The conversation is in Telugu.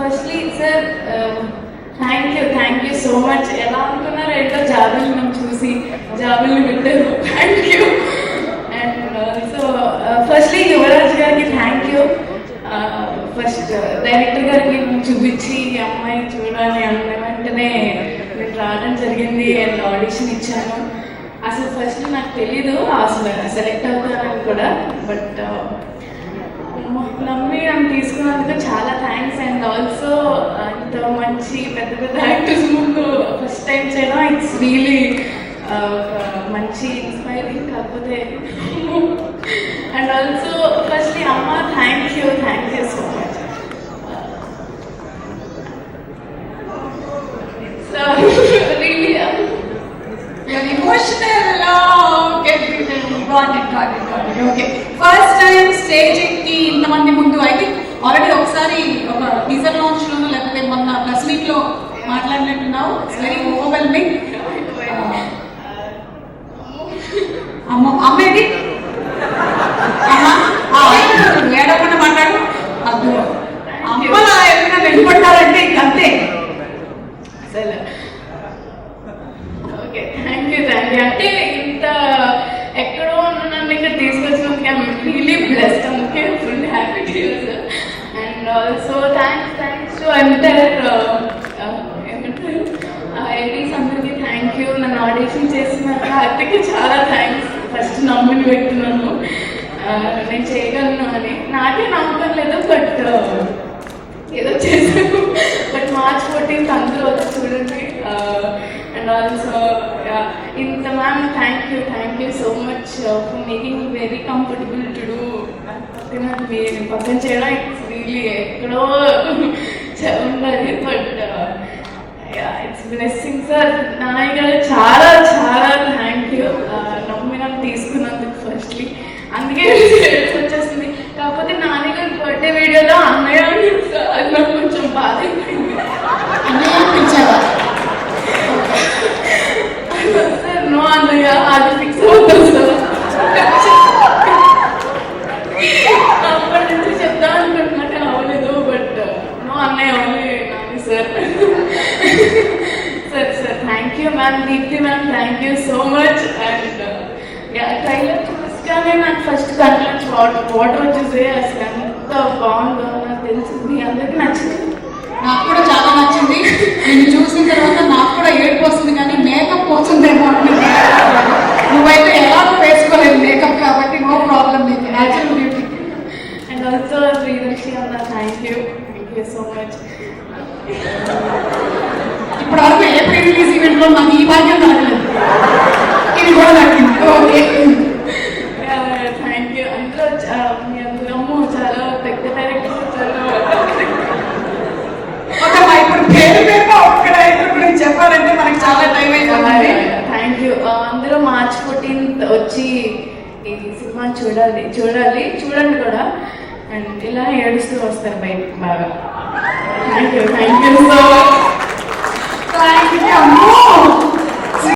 Firstly sir thank you thank you so much ఎలా అనుకున్నారు ఏంటో జాబుల్ని మనం చూసి జాబుల్ని పెట్టారు. Thank you and so firstly Yuvaraj గారికి థ్యాంక్ యూ ఫస్ట్ డైరెక్టర్ గారికి నేను చూపించి ఈ అమ్మాయి చూడాలి అన్న వెంటనే నేను రావడం జరిగింది అండ్ ఆడిషన్ ఇచ్చాను. అసలు ఫస్ట్ నాకు తెలీదు అసలు సెలెక్ట్ అవుతానని కూడా బట్ నమ్మి నన్ను తీసుకున్నందుకు చాలా థ్యాంక్స్ అండ్ ఆల్సో ఇంత మంచి పెద్ద పెద్ద యాక్టర్స్ ముందు ఫస్ట్ టైం చేయడం ఇట్స్ రియలీ మంచి ఇన్స్పైరింగ్ కాకపోతే అండ్ ఆల్సో ఫస్ట్లీ అమ్మ thank you thank you so much so really You're first Oh, okay. Got it, got it, got it. Okay. First time స్టేజింగ్కి ఇంతమంది ముందు ఐ థింక్ ఆల్రెడీ ఒకసారి ఒక టీజర్ లాంచ్ లోనో లేకపోతే మొన్న ప్రెస్ మీట్లో మాట్లాడినట్టున్నావు ఇట్స్ వెరీ ఓవర్వెల్మింగ్ అమ్మ అమ్మేది ఏడవకుండా మాట్లాడు అద్దు అమ్మలా ఎవరైనా వెళ్ళిపడ్డారంటే అంతే అసలు okay thank you thank you అంటే ఇంత ఎక్కడో ఉన్న నన్ను ఇక్కడ తీసుకొచ్చినందుకు ఐమ్ రియలీ బ్లెస్డ్ అందుకే full happy tears and also thanks thanks to enter ఏమంటారు సమ్మర్కి థ్యాంక్ యూ నన్ను ఆడిషన్ చేసిన కార్తిక్ చాలా థ్యాంక్స్ ఫస్ట్ నమ్మిని పెట్టున్నాను నేను చేయగలను అని. నాకే నమ్మకం లేదు బట్ uh, ఏదో చేశాను. బట్ మార్చ్ ఫోర్టీన్త్ అందరూ వచ్చి చూడండి. అండ్ ఆల్సో ఇంత ma'am thank you thank you so much for making very comfortable to do పక్కన మీరు పక్కన చేయడం ఇట్స్ ఎక్కడో చ- ఉన్నది బట్ ఇట్స్ బ్లెస్సింగ్ సార్ నాయన చాలా చాలా థ్యాంక్ యూ నమ్మి నన్ను తీసుకున్నందుకు ఫస్ట్లీ అందుకే ఏడుపు వచ్చేస్తుంది కాకపోతే నాని గారి బర్త్డే వీడియోలో అన్నయ్య అది నాకు కొంచెం బాధ అయిపోయింది అన్నయ్య సార్ నో అన్నయ్య అది ఫిక్స్ అవుతుంది సార్ అప్పటి నుంచి చెప్దాం అనుకుంటున్నా కానీ అవ్వలేదు బట్ నో అన్నయ్య only Nani sir sir sir ma'am Deepti ma'am thank you so much and trailer చూసగానే నాకు ఫస్ట్ కంట్లో వాటర్ వాటర్ వచ్చేసి అసలు ఎంత బాగుందో నాకు తెలిసింది అందరికీ నచ్చింది? నాకు కూడా చాలా నచ్చింది. నేను చూసిన తర్వాత నాకు కూడా ఏడుపు వస్తుంది కానీ మేకప్ పోతుందేమో నువ్వైతే ఎలా వేసుకోలేదు మేకప్ కాబట్టి నో ప్రాబ్లం నీకు. Natural beauty and also Sridarshi అన్న thank you thank you so much ఇప్పుడు వరకు ఏ ప్రీ రిలీజ్ ఈవెంట్లో నాకు ఈ భాగ్యం దొరకలేదు ఇది కూడా దక్కింది ఓకే థ్యాంక్ యూ అందరూ చా- మీ చాలా పెద్ద డైరెక్టర్ చాలా ఒక ఇప్పుడు పేరు పేరు ఒక్క డైరెక్టర్ గురించి చెప్పాలంటే మనకి చాలా టైం అయిపోతుంది థ్యాంక్ యూ అందరూ మార్చ్ ఫోర్టీన్త్ వచ్చి ఈ సినిమా చూడాలి. చూడాలి. చూడండి కూడా. అండ్ ఇలా ఏడుస్తూ వస్తారు బయటకు బాగా. Thank you thank you so much thank you అమ్మో